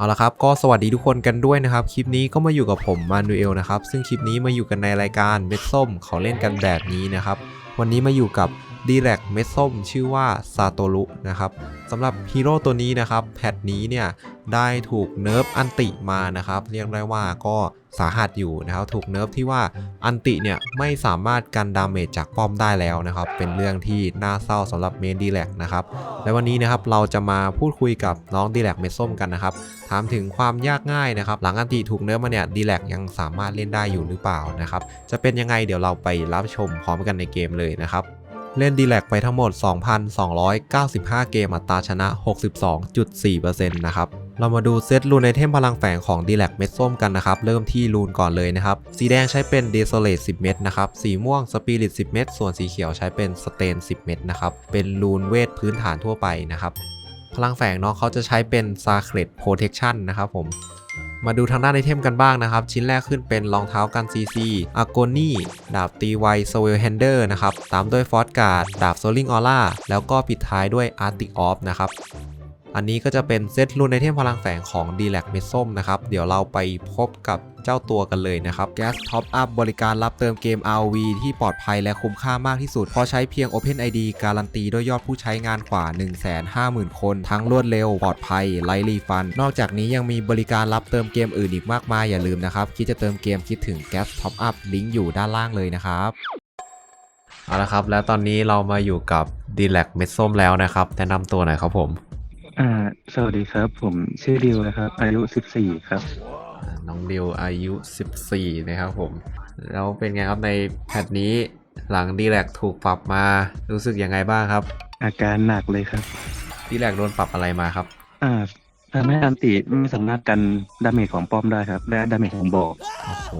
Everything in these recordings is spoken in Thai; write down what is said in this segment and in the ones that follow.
เอาละครับก็สวัสดีทุกคนกันด้วยนะครับ คลิปนี้ก็มาอยู่กับผมมานูเอลนะครับ ซึ่งคลิปนี้มาอยู่กันในรายการเม็ดส้มเขาเล่นกันแบบนี้นะครับ วันนี้มาอยู่กับ ดีแลกเม็ดส้มชื่อว่าซาโตรุนะครับสำหรับฮีโร่ตัวนี้นะครับแพทนี้เนี่ยได้ถูกเนิร์ฟอันติมานะครับเรียกได้ว่าก็สาหัสอยู่นะครับถูกเนิร์ฟที่ว่าอันติเนี่ยไม่สามารถกันดาเมจจากป้อมได้แล้วนะครับเป็นเรื่องที่น่าเศร้าสำหรับเมนดีแลกนะครับและวันนี้นะครับเราจะมาพูดคุยกับน้องดีแลกเม็ดส้มกันนะครับถามถึงความยากง่ายนะครับหลังอันติถูกเนื้อมาเนี่ยดีแลกยังสามารถเล่นได้อยู่หรือเปล่านะครับจะเป็นยังไงเดี๋ยวเราไปรับชมพร้อมกันในเกมเลยนะครับ เล่นดีแลกไปทั้งหมด 2,295 เกมอัตราชนะ 62.4%นะครับ เรามาดูเซตรูนไอเทมพลังแฝงของดีแลกเม็ดส้มกันนะครับ เริ่มที่รูนก่อนเลยนะครับ สีแดงใช้เป็น d e s o l a t e 10 เม็ดนะครับ สีม่วง Spirit 10 เม็ดส่วนสีเขียวใช้เป็น Stain 10 เม็ดนะครับ เป็นรูนเวทพื้นฐานทั่วไปนะครับ พลังแฝงเนาะเขาจะใช้เป็น Sacred Protection นะครับผม มาดูทางด้านไอเทมกันบ้างนะครับ ชิ้นแรกขึ้นเป็นรองเท้ากันซีซีอากนี่ ดาบตีไวโซเวลแฮนเดอร์นะครับ ตามด้วยฟอสการ์ด ดาบโซลิงออร่า แล้วก็ปิดท้ายด้วยอาร์ติกออฟนะครับ อันนี้ก็จะเป็นเซตรูนไอเทมพลังแฝงของ d l a c เมส้มนะครับ เดี๋ยวเราไปพบกับเจ้าตัวกันเลยนะครับ Gas Top Up บริการรับเติมเกม Rv ที่ปลอดภัยและคุ้มค่ามากที่สุด เพราะใช้เพียง OpenID การันตีด้วยยอดผู้ใช้งานกว่า 150,000 คน ทั้งรวดเร็ว ปลอดภัยไร้รีฟัน นอกจากนี้ยังมีบริการรับเติมเกมอื่นอีกมากมายอย่าลืมนะครับ คิดจะเติมเกมคิดถึง Gas Top Up ลิงก์อยู่ด้านล่างเลยนะครับเอาละครับ แล้วตอนนี้เรามาอยู่กับ d l a c เม็ดส้มแล้วนะครับแนะนำตัวหน่อยครับผม อ่า สวัสดีครับ ผมชื่อดิวนะครับ อายุ14ครับอ่าน้องดิวอายุ 14 นะครับผม แล้วเป็นไงครับในแพทนี้หลังดีแลกถูกปรับมารู้สึกยังไงบ้างครับ อาการหนักเลยครับ ดีแลกโดนปรับอะไรมาครับ อ่าทำให้อันติไม่สามารถกันดาเมจของป้อมได้ครับ และดาเมจของบอกโอ้โห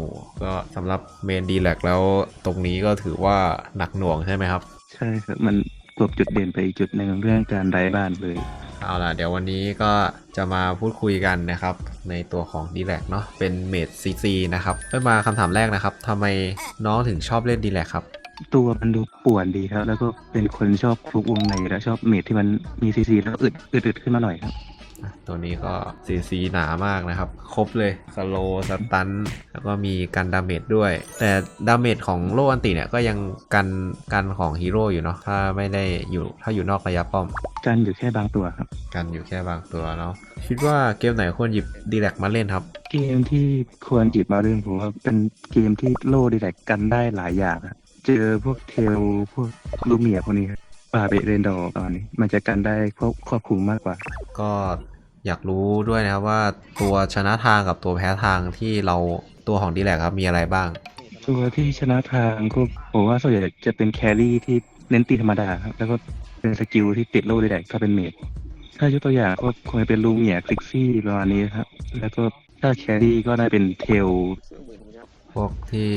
ก็สำหรับเมนดีแลกแล้วตรงนี้ก็ถือว่าหนักหน่วงใช่ไหมครับ ใช่ครับ มันกลบจุดเด่นไปอีกจุดหนึ่งเรื่องการไร้บ้านเลย เอาล่ะเดี๋ยววันนี้ก็จะมาพูดคุยกันนะครับ ในตัวของ d ีแลกเนาะเป็นเมดซีซีนะครับเริ่มมาคำถามแรกนะครับทำไมน้องถึงชอบเล่น d ีแลกครับ ตัวมันดูป่วนดีครับ แล้วก็เป็นคนชอบคลุกวงในและชอบเมดที่มันมีซีซีแล้วอึดอึดอึดขึ้นมาหน่อยครับ ตัวนี้ก็ซีซีหนามากนะครับ ครบเลยสโลสตัน แล้วก็มีกันดาเมจด้วย แต่ดาเมจของโลอันติเนี่ยก็ยังกันกันของฮีโร่อยู่เนาะถ้าไม่ได้อยู่ถ้าอยู่นอกระยะป้อม กันอยู่แค่บางตัวครับ กันอยู่แค่บางตัวเนาะคิดว่าเกมไหนควรหยิบดีแลกมาเล่นครับ เกมที่ควรจิบมาเรื่องผมว่าเป็นเกมที่โล่ดีแลกกันได้หลายอย่างครับเจอพวกเทลพวกลูเมียพวกนี้ครับ ปาเบเรนดอร์ตอนนี้ มันจะกันได้ครอบครอบคลุมมากกว่า ก็อยากรู้ด้วยนะครับว่าตัวชนะทางกับตัวแพ้ทางที่เราตัวของดีแลกครับมีอะไรบ้าง ตัวที่ชนะทางก็ผมว่าส่วนใหญ่จะเป็นแครี่ที่เน้นตีธรรมดาครับ แล้วก็เป็นสกิลที่ติดโล่ดีแลกถ้าเป็นเมดถ้ายกตัวอย่างก็คงจะเป็นลูเมียคลิกซี่ประมาณนี้ครับ แล้วก็ถ้าแครี่ก็ได้เป็นเทลพวกที่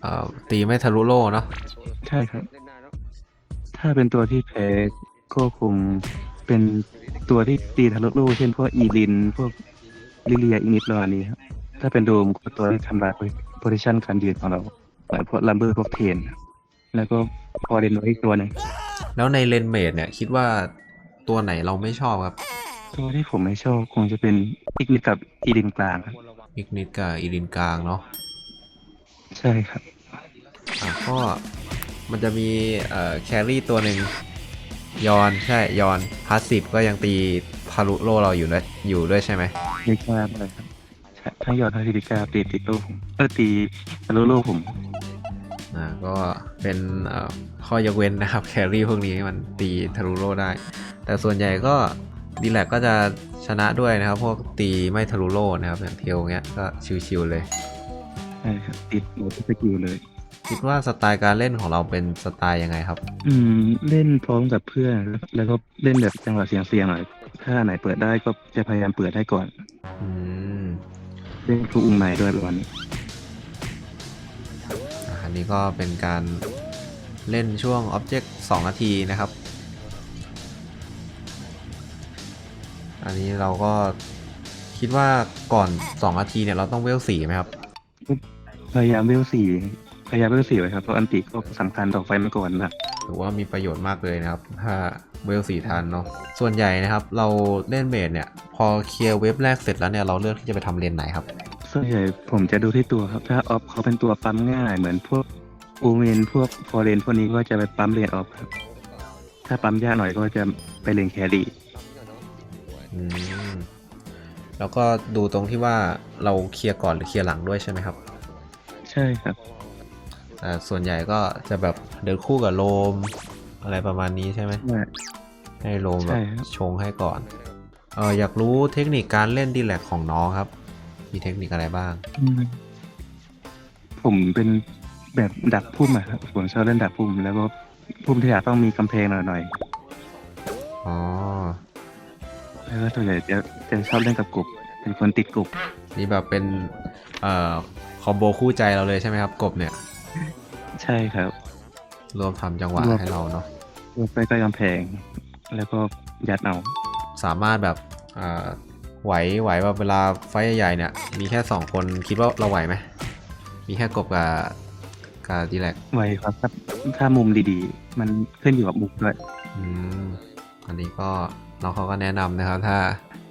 เอ่อตีไม่ทะลุโล่เนาะใช่ครับ ถ้าเป็นตัวที่แพ้ก็คงเป็นตัวที่ตีทะลุโลกเช่นพวกอีลิน พวกลิเลียอินิดประมาณนี้ครับถ้าเป็นโดมก็ตัวที่ทำลายโพซิชันการยืนของเราแบบพวกลัมเบอร์พวกเทนครับแล้วก็พอเดนไว้อีกตัวหนึ่งแล้วในเลนเมดเนี่ยคิดว่าตัวไหนเราไม่ชอบครับ ตัวที่ผมไม่ชอบคงจะเป็นอีกนิดกับอีลินกลางครับอิกนิดกับอีลินกลางเนาะใช่ครับอะก็ มันจะมีเอ่อแครี่ตัวหนึ่งยอนใช่ยอนพาสซีฟก็ยังตีทะลุโล่เราอยู่ด้วยอยู่ด้วยใช่ไหมลิกาอะไรครับใช่ทั้งยอดทั้งลิกาตีติดโลกผมเออตีทะลุโลกผมอ่าก็เป็นเอ่อข้อยกเว้นนะครับแครี่พวกนี้มันตีทะลุโล่ได้ แต่ส่วนใหญ่ก็ดีแลกก็จะชนะด้วยนะครับ พวกตีไม่ทะลุโล่นะครับอย่างเทียวเงี้ยก็ชิวๆเลย ใช่ครับติดหมดทุกสกิลเลย คิดว่าสไตล์การเล่นของเราเป็นสไตล์ยังไงครับ อืมเล่นพร้อมกับเพื่อน แล้วแล้วก็เล่นแบบจังหวะเสียงเสียงๆหน่อย ถ้าไหนเปิดได้ก็จะพยายามเปิดให้ก่อน อืมเล่นทุกองค์ไหนด้วยประมาณนี้อะอันนี้ก็เป็นการเล่นช่วง Object 2 นาทีนะครับ อันนี้เราก็คิดว่าก่อน 2 นาทีเนี่ยเราต้องเวลสี่ไหมครับ พยายามเวลสี่พ ยายามเวลสี่ไว้ครับเพราะอันติก็สำคัญต่อไฟมาก่อนนะถือว่ามีประโยชน์มากเลยนะครับ ถ้าเวลสี่ทันเนาะส่วนใหญ่นะครับเราเล่นเมดเนี่ย พอเคลียร์เว็บแรกเสร็จแล้วเนี่ยเราเลือกที่จะไปทำเลนไหนครับส่วนใหญ่ผมจะดูที่ตัวครับ ถ้าออฟเขาเป็นตัวปั๊มง่าย เหมือนพวกอูเมนพวกฟอร์เรนพวกนี้ก็จะไปปั๊มเลนออฟครับ ถ้าปั๊มยากหน่อยก็จะไปเลนแครี่อืมแล้วก็ดูตรงที่ว่าเราเคลียร์ก่อนหรือเคลียร์หลังด้วยใช่ไหมครับ ใช่ครับ แต่ส่วนใหญ่ก็จะแบบเดินคู่กับโลม อะไรประมาณนี้ใช่ไหม ใช่ ให้โลมแบใช่บครับ ชงให้ก่อนเอออยากรู้เทคนิคการเล่นดีแลกของน้องครับ มีเทคนิคอะไรบ้าง อืมผมเป็นแบบดักพุ่มอะครับผมชอบเล่นดักพุ่ม แล้วก็พุ่มที่อาจต้องมีกำแพงหน่อยอ๋อ ๆแล้วก็ส่วนใหญ่จะจะชอบเล่นกับกบเป็นคนติดกบนี่แบบเป็นเอ่อคอมโบคู่ใจเราเลยใช่ไหมครับ กบเนี่ย ใช่ครับ รวมทำจังหวะรวม ให้เราเนาะลงไปใกล้กำแพง แล้วก็ยัดเอา สามารถแบบเอ่อไหวไหวแบบเวลาไฟท์ใหญ่ๆเนี่ย มีแค่สองคนคิดว่าเราไหวไหมมีแค่กบกับกับดีแลกไวครับถ้าถ้ามุมดีๆ มันขึ้นอยู่กับมุมด้วยอืมอันนี้ก็น้องเขาก็แนะนำนะครับ ถ้า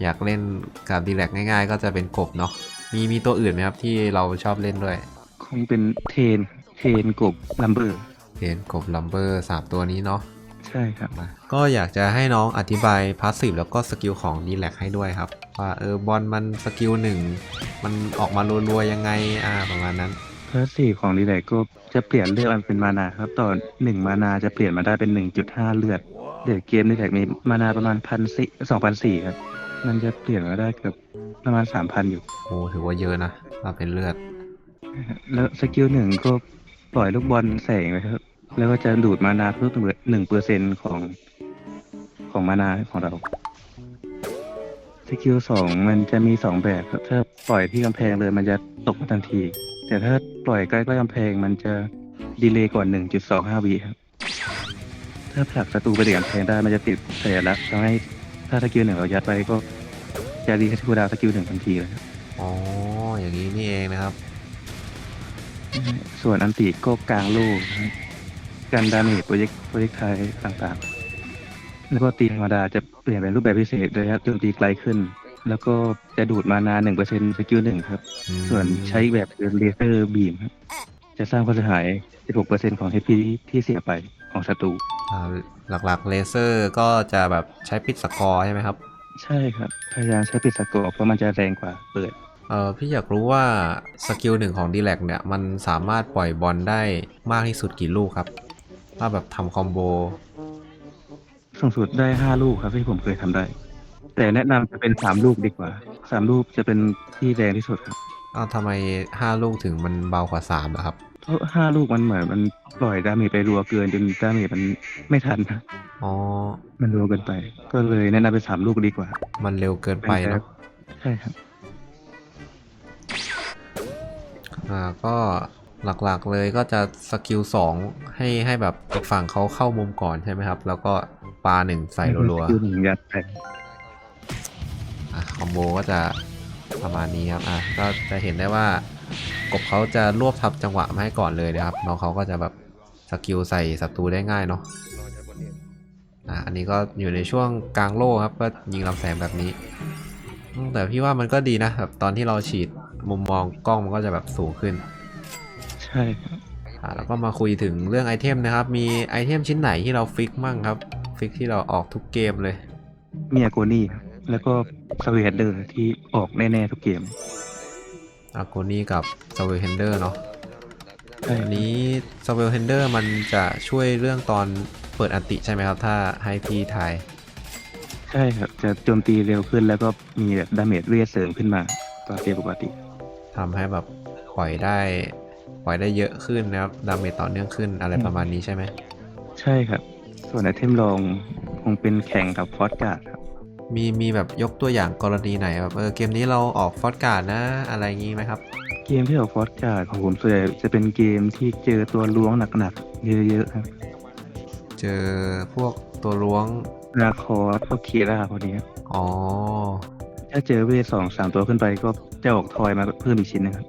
อยากเล่นกับดีแลกง่าย ๆ ก็จะเป็นกบเนาะมีมีตัวอื่นไหมครับที่เราชอบเล่นด้วย คงเป็นเทน เทนกบลัมเบอร์เห็นกบลัมเบอร์สามตัวนี้เนาะใช่ครับ มาก็อยากจะให้น้องอธิบายพาสซีฟแล้วก็สกิลของดีแลกให้ด้วยครับ ว่าเออบอลมันสกิลหนึ่งมันออกมารัวๆยังไงอ่าประมาณนั้น เพอร์สี่ของดีไลก็จะเปลี่ยนเลือดมันเป็นมานาครับต่อหนึ่งมานาจะเปลี่ยนมาได้เป็นหนึ่งจุดห้าเลือด เดี๋ยวเกมดีไลมีมานาประมาณพันสี่สองพันสี่ครับ มันจะเปลี่ยนมาได้เกือบประมาณสามพันอยู่ โอ้ถือว่าเยอะนะถ้าเป็นเลือด แล้วสกิลหนึ่งก็ ปล่อยลูกบอลแสงไปครับ แล้วก็จะดูดมานาเพิ่มหนึ่งเปอร์เซ็นของของมานาของเราสกิลสองมันจะมีสองแบบครับถ้าปล่อยที่กำแพงเลยมันจะตกมาทันที แต่ถ้าปล่อยใกล้ๆกำแพงมันจะดีเลย์ก่อนหนึ่งจุดสองห้าวิครับ ถ้าผลักศัตรูไปติดกำแพงได้มันจะติดสัญลักษณ์ทำให้ถ้าสกิลหนึ่งเรายัดไปก็จะรีคูลดาวสกิลหนึ่งทันทีเลยครับอ๋ออย่างนี้นี่เองนะครับ ส่วนอันติก็กลางโล่นะครับกันดาเมจโปรเจกต์โปรเจกต์ไทยต่างๆ แล้วก็ตีธรรมดาจะเปลี่ยนเป็นรูปแบบพิเศษระยะโจมตีไกลขึ้น แล้วก็จะดูดมานาหนึ่งเปอร์เซ็นต์สกิลหนึ่งครับอืมส่วนใช้อีกแบบคือเลเซอร์บีมครับจะสร้างความเสียหาย 16%ของ HP ที่เสียไปของศัตรูอ่าหลักๆเลเซอร์ก็จะแบบใช้ปิดสกอร์ใช่ไหมครับ ใช่ครับ พยายามใช้ปิดสกอร์เพราะมันจะแรงกว่าเปิด เออพี่อยากรู้ว่าสกิลหนึ่งของดีแลกเนี่ย มันสามารถปล่อยบอลได้มากที่สุดกี่ลูกครับ ถ้าแบบทำคอมโบสูงสุดได้5ลูกครับที่ผมเคยทำได้ แต่แนะนำจะเป็น3ลูกดีกว่า3ลูกจะเป็นที่แรงที่สุดครับอ้าวทำไม5ลูกถึงมันเบากว่า3อะครับเพราะห้าลูกมันเหมือนมันปล่อยดาเมจไปรัวเกินจนดาเมจมันไม่ทันนะอ๋อ มันรัวเกินไป ก็เลยแนะนำเป็นสามลูกดีกว่า มันเร็วเกินไปเนาะใช่ครับ อ่าก็หลักๆเลยก็จะสกิล2ให้ให้แบบอีกฝั่งเขาเข้ามุมก่อนใช่ไหมครับ แล้วก็ปาหนึ่งใส่รัวคิวหนึ่งยัดไปๆอะคอมโบก็จะประมาณนี้ครับอะก็จะเห็นได้ว่ากบเขาจะรวบทับจังหวะมาให้ก่อนเลยนะครับน้องเขาก็จะแบบสกิลใส่ศัตรูได้ง่ายเนาะอะอันนี้ก็อยู่ในช่วงกลางโล่ครับก็ยิงลำแสงแบบนี้อืมแต่พี่ว่ามันก็ดีนะแบบตอนที่เราฉีด มุมมองกล้องมันก็จะแบบสูงขึ้นใช่ครับอ่าแล้วก็มาคุยถึงเรื่องไอเทมนะครับ มีไอเทมชิ้นไหนที่เราฟิกมั่งครับ ฟิกที่เราออกทุกเกมเลยมีอาโกนี่ครับแล้วก็สวีเดอร์ที่ออกแน่ๆทุกเกมอาโกนี่กับ s เวลเฮนเดอร์เนาะใช่อันนี้ s เวลเฮนเดอร์มันจะช่วยเรื่องตอนเปิดอันติใช่ไหมครับ ถ้าให้พี่ทายใช่ครับจะโจมตีเร็วขึ้นแล้วก็มีแบบดาเมจเรียกเสริมขึ้นมาต่อเกมปกติ ทำให้แบบปล่อยได้ปล่อยได้เยอะขึ้นนะครับดาเมจต่อเนื่องขึ้นอะไรประมาณนี้ใช่ไหมใช่ครับ ส่วนไอเทมรองคงเป็นแข่งกับฟอสการ์ดครับมีมีแบบยกตัวอย่างกรณีไหนแบบเออเกมนี้เราออกฟอสการ์ดนะอะไรอย่างงี้ไหมครับ เกมที่ออกฟอสการ์ดของผมส่วนใหญ่จะเป็นเกมที่เจอตัวล้วงหนักๆเยอะๆครับ เจอพวกตัวล้วงราคอร์พวกคีราพวกนี้ครับอ๋อ ถ้าเจอเวทสองสามตัวขึ้นไปก็จะออกทอยมาเพิ่มอีกชิ้นนะครับ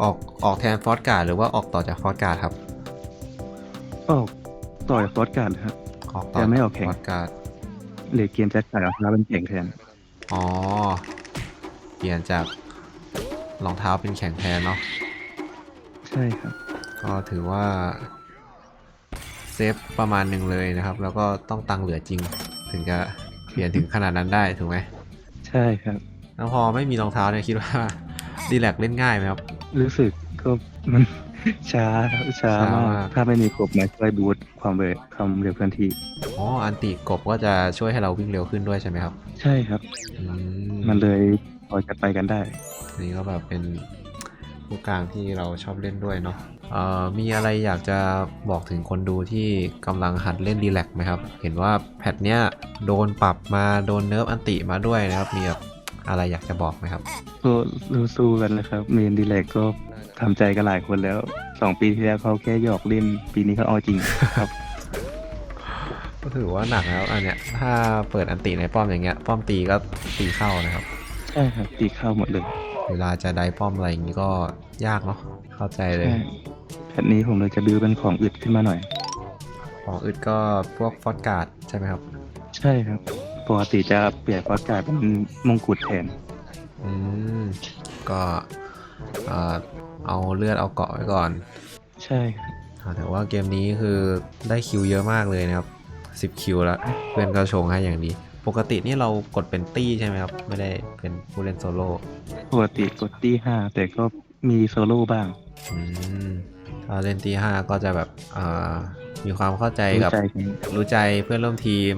ออกออกแทนฟอสการ์ดหรือว่าออกต่อจากฟอสการ์ดครับ ออกต่อจากฟอสการ์ดนะครับ ออกต่อจะไม่ออกแข่งพอดการ์ดเลยเกมจะขายรองเท้าเป็นแข่งแทนอ๋อ เปลี่ยนจากรองเท้าเป็นแข่งแทนเนาะ ใช่ครับ ก็ถือว่า เซฟประมาณหนึ่งเลยนะครับ แล้วก็ต้องตังค์เหลือจริง ถึงจะเปลี่ยนถึงขนาดนั้นได้ ถูกไหม ใช่ครับ แล้วพอไม่มีรองเท้าเนี่ยคิดว่าดีแลกเล่นง่ายไหมครับ รู้สึกก็มันช้าครับช้าช้ามามาก กถ้าไม่มีกบมาช่วยบูตความเร็วความเร็วเคลื่อนที่ อ๋ออันติกบก็จะช่วยให้เราวิ่งเร็วขึ้นด้วยใช่ไหมครับใช่ครับ อืมมันเลยพอจะไปกันได้นี่ก็แบบเป็น ผู้กลางที่เราชอบเล่นด้วยเนาะเอ่อมีอะไรอยากจะบอกถึงคนดูที่กำลังหัดเล่นดีแลกไหมครับ เห็นว่าแพทเนี้ยโดนปรับมาโดนเนิร์ฟอันติมาด้วยนะครับมีแบบอะไรอยากจะบอกไหมครับก็รู้สู้กันนะครับเมนดีเลกก็ทำใจกันหลายคนแล้วสองปีที่แล้วเขาแค่หยอกเล่น ปีนี้เขาเอาจริงครับก็ถือว่าหนักแล้วอันเนี้ยถ้าเปิดอันติในป้อมอย่างเงี้ย ป้อมตีก็ตีเข้านะครับใช่ครับตีเข้าหมดเลย เวลาจะได้ป้อมอะไรอย่างงี้ก็ยากเนาะเข้าใจเลยใช่แพทนี้ผมเลยจะดื้อเป็นของอึดขึ้นมาหน่อยของอึดก็พวกฟอสการ์ดใช่ไหมครับ ใช่ครับปกติจะเปลี่ยนฟอสการ์ดเป็นมงกุฎแทนอืมก็เอ่อเอาเลือดเอาเกาะไว้ก่อน ใช่ครับอ่าแต่ว่าเกมนี้คือได้คิวเยอะมากเลยนะครับ 10 คิวแล้วเพื่อนก็ชงให้อย่างดี ปกตินี่เรากดเป็นตี้ใช่ไหมครับ ไม่ได้เป็นผู้เล่นโซโล่ปกติกดที่ห้าแต่ก็มีโซโล่บ้าง อืมถ้าเล่นตีห้าก็จะแบบอ่ามีความเข้าใจรู้กับใจกัน รู้ใจเพื่อนร่วมทีม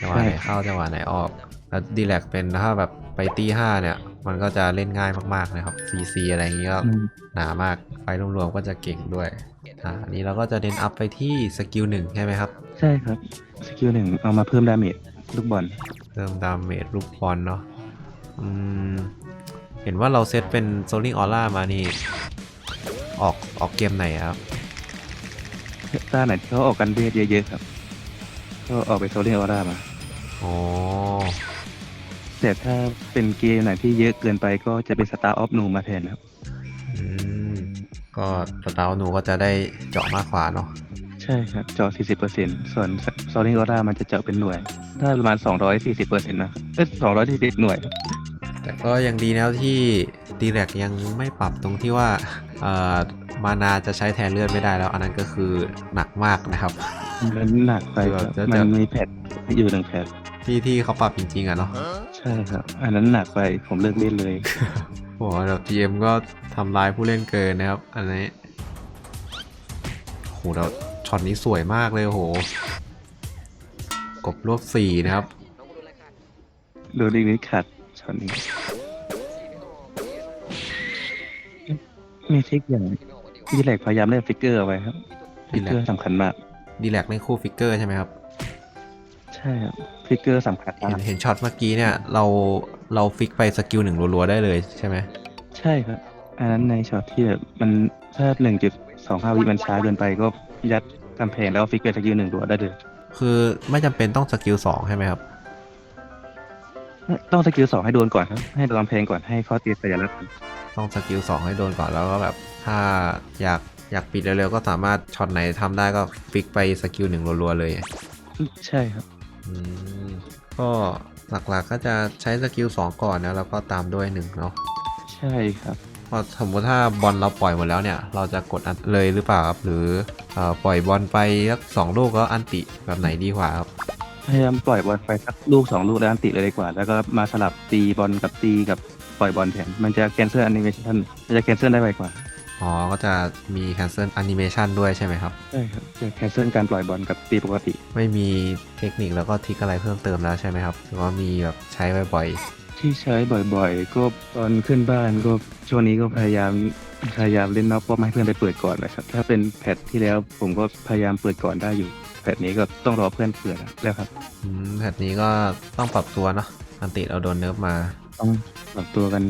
จังหวะใช่ไหนเข้าจังหวะไหนออก แล้วดีแลกเป็นถ้าแบบไปตีห้าเนี่ย มันก็จะเล่นง่ายมากๆนะครับ CC อะไรอย่างงี้ก็ อืมหนามากไฟรวมๆก็จะเก่งด้วย อ่าอันนี้เราก็จะเน้นอัพไปที่สกิลหนึ่งใช่ไหมครับ ใช่ครับ สกิลหนึ่งเอามาเพิ่มดาเมจ ลูกบอลเพิ่มดาเมจลูกบอลเนาะอืมเห็นว่าเราเซตเป็นโซลิงออร่ามานี่ ออกออกเกมไหนอะครับต้าไหนที่เขาออกกันเวทเยอะๆครับก็ออกไปโซเลียออร่ามาอ๋อแต่ถ้าเป็นเกมไหนที่เยอะเกินไปก็จะเป็นสตาร์ออฟนูมาแทนครับ อืม ก็สตาร์หนูก็จะได้เจาะมากกว่าเนาะ ใช่ครับเจาะ40%ส่วนโซเลียออร่ามันจะเจาะเป็นหน่วย ได้ประมาณ 240%นะเอ้ย240 หน่วย แต่ก็ยังดีแล้วที่ดีแลกยังไม่ปรับตรงที่ว่าเอ่อมานาจะใช้แทนเลือดไม่ได้แล้ว อันนั้นก็คือหนักมากนะครับ มันหนักไปครับเดี๋ยวมัจะนมีแพทอยู่หนึ่งแพทที่ที่เขาปรับจริงๆอะเนาะใช่ครับ อันนั้นหนักไปผมเลิกเล่นเลย โอ้โหแบบ GM ก็ทำร้ายผู้เล่นเกินนะครับ อันนี้โหเรา ช็อตนี้สวยมากเลยโอ้โห กบรวบสี่นะครับโดนอีกนิดขัดช็อตนี้มีทริกอย่างดีแลกพยายามเล่นฟิกเกอร์เอาไว้ครับ ฟิกเกอร์สำคัญมากดีแลกเล่นคู่ฟิกเกอร์ใช่ไหมครับ ใช่ครับฟิกเกอร์สำคัญมาเห็กนเห็นช็อตเมื่อกี้เนี่ย เราเราฟิกไปสกิลหนึ่งรัวๆได้เลยใช่ไหมใช่ครับอันนั้นในช็อตที่แบบมันถ้าหนึ่งจุดสองห้าวิมันช้าเกินไปก็ยัด กำแพงแล้วฟิกเกอร์สกิลหนึ่งตัวได้เลยคือไม่จำเป็นต้องสกิลสองใช่ไหมครับ ต้องสกิลสองให้โดนก่อนครับ ให้โดนกำแพงก่อนให้เขาตีสัญลักษณ์ก่อนต้องสกิลสองให้โดนก่อนแล้วก็แบบ ถ้าอยากอยากปิดเร็วๆก็สามารถช็อตไหนทำได้ก็ฟิกไปสกิลหนึ่งรัวๆเลย ใช่ครับอืมก็หลักๆก็จะใช้สกิลสองก่อนนะแล้วก็ตามด้วยหนึ่งเนาะใช่ครับ พอสมมติถ้าบอลเราปล่อยหมดแล้วเนี่ย เราจะกดอันเลยหรือเปล่าครับ หรือเอ่อปล่อยบอลไปสักสองลูกก็อันติแบบไหนดีกว่าครับพยายามปล่อยบอลไปสักลูกสองลูกแล้วอันติเลยดีกว่า แล้วก็มาสลับตีบอลกับตีกับปล่อยบอลแทนมันจะแคนเซิลแอนิเมชันมันจะแคนเซิลได้ไวกว่าอ๋อ ก็จะมี cancel animation ด้วยใช่ไหมครับใช่ครับจะแคนเซิลการปล่อยบอลกับตีปกติ ไม่มีเทคนิคแล้วก็ทริกอะไรเพิ่มเติมแล้วใช่ไหมครับหรือว่ามีแบบใช้บ่อย ที่ใช้บ่อยๆ ก็ตอนขึ้นบ้านก็ช่วงนี้ก็พยายามพยายามเล่นนอกป้อมให้เพื่อนไปเปิดก่อนนะครับ ถ้าเป็นแพทที่แล้วผมก็พยายามเปิดก่อนได้อยู่ แพทนี้ก็ต้องรอเพื่อนเปิดแล้วครับๆอืมแพทนี้ก็ต้องปรับตัวเนาะอันติเราโดนเนิร์ฟมาต้องปรับตัวกัน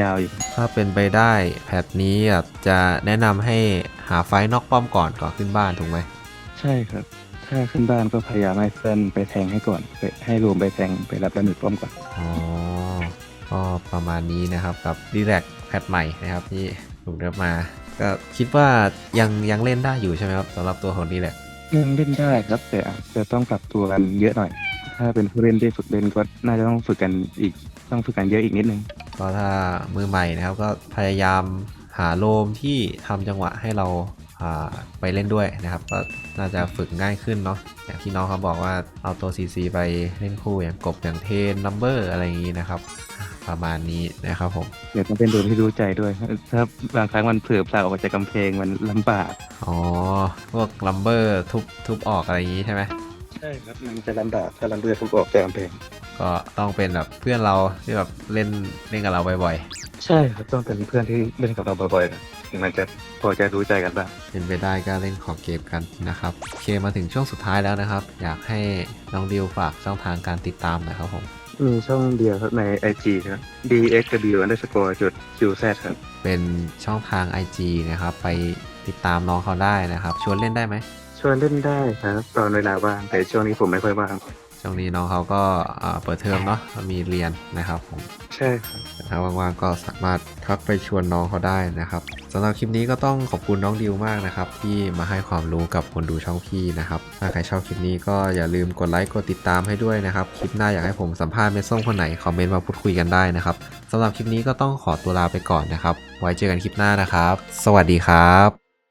ยาวอยู่ ถ้าเป็นไปได้แพทนี้แบบจะแนะนำให้หาไฟท์นอกป้อมก่อนก่อนขึ้นบ้านถูกไหมใช่ครับ ถ้าขึ้นบ้านก็พยายามให้เพื่อนไปแทงให้ก่อนไปให้รวมไปแทงไปรับระเบิดป้อมก่อนอ๋อก็ประมาณนี้นะครับกับดีแลกแพทใหม่นะครับที่ถูกเนิร์ฟมา ก็คิดว่ายังยังเล่นได้อยู่ใช่ไหมครับสำหรับตัวของดีแลกยังเล่นได้ครับแต่อาจจะต้องปรับตัวกันเยอะหน่อย ถ้าเป็นผู้เล่นที่ฝึกเล่นก็น่าจะต้องฝึกกันอีกต้องฝึกกันเยอะอีกนิดนึงก็ถ้ามือใหม่นะครับก็พยายามหาโลมที่ทำจังหวะให้เราอ่า ไปเล่นด้วยนะครับ ก็น่าจะฝึกง่ายขึ้นเนาะอย่างที่น้องเขาบอกว่าเอาตัว CC ไปเล่นคู่อย่างกบอย่างเทนนัมเบอร์อะไรอย่างนี้นะครับอะประมาณนี้นะครับผมเดี๋ยวต้องเป็นโดมที่รู้ใจด้วย ถ้าบางครั้งมันเผลอเปล่าออกมาจากกำแพงมันลำบาก อ๋อ พวกลัมเบอร์ทุบทุบออกอะไรอย่างนี้ใช่ไหม ใช่ครับมันจะลำบากถ้าลำเรือถูกออกจากกำแพงก็ต้องเป็นแบบเพื่อนเราที่แบบเล่นเล่นกับเราบ่อยใช่ครับต้องเป็นเพื่อนที่เล่นกับเราบ่อยๆนะถึงมันจะพอจะรู้ใจกันบ้างๆ เป็นไปได้ก็เล่นขอเกมกันนะครับโอเคมาถึงช่วงสุดท้ายแล้วนะครับ อยากให้น้องดิวฝากช่องทางการติดตามหนะครับผม มีช่องเดียวครับใน IG ครับ dxw underscore จุด qz ครับ เป็นช่องทาง IG นะครับ ไปติดตามน้องเขาได้นะครับ ชวนเล่นได้ไหม ชวนเล่นได้ครับ ตอนเวลาว่างแต่ช่วงนี้ผมไม่ค่อยว่างช่วงนี้น้องเขาก็อ่าเปิดเทอมเนาะมีเรียนนะครับผมใช่ครับ ถ้าว่างๆก็สามารถทักไปชวนน้องเขาได้นะครับสำหรับคลิปนี้ก็ต้องขอบคุณน้องดิวมากนะครับ ที่มาให้ความรู้กับคนดูช่องพี่นะครับ ถ้าใครชอบคลิปนี้ก็อย่าลืมกดไลค์กดติดตามให้ด้วยนะครับ คลิปหน้าอยากให้ผมสัมภาษณ์เมส้มคนไหนคอมเมนต์มาพูดคุยกันได้นะครับสำหรับคลิปนี้ก็ต้องขอตัวลาไปก่อนนะครับ ไว้เจอกันคลิปหน้านะครับ สวัสดีครับ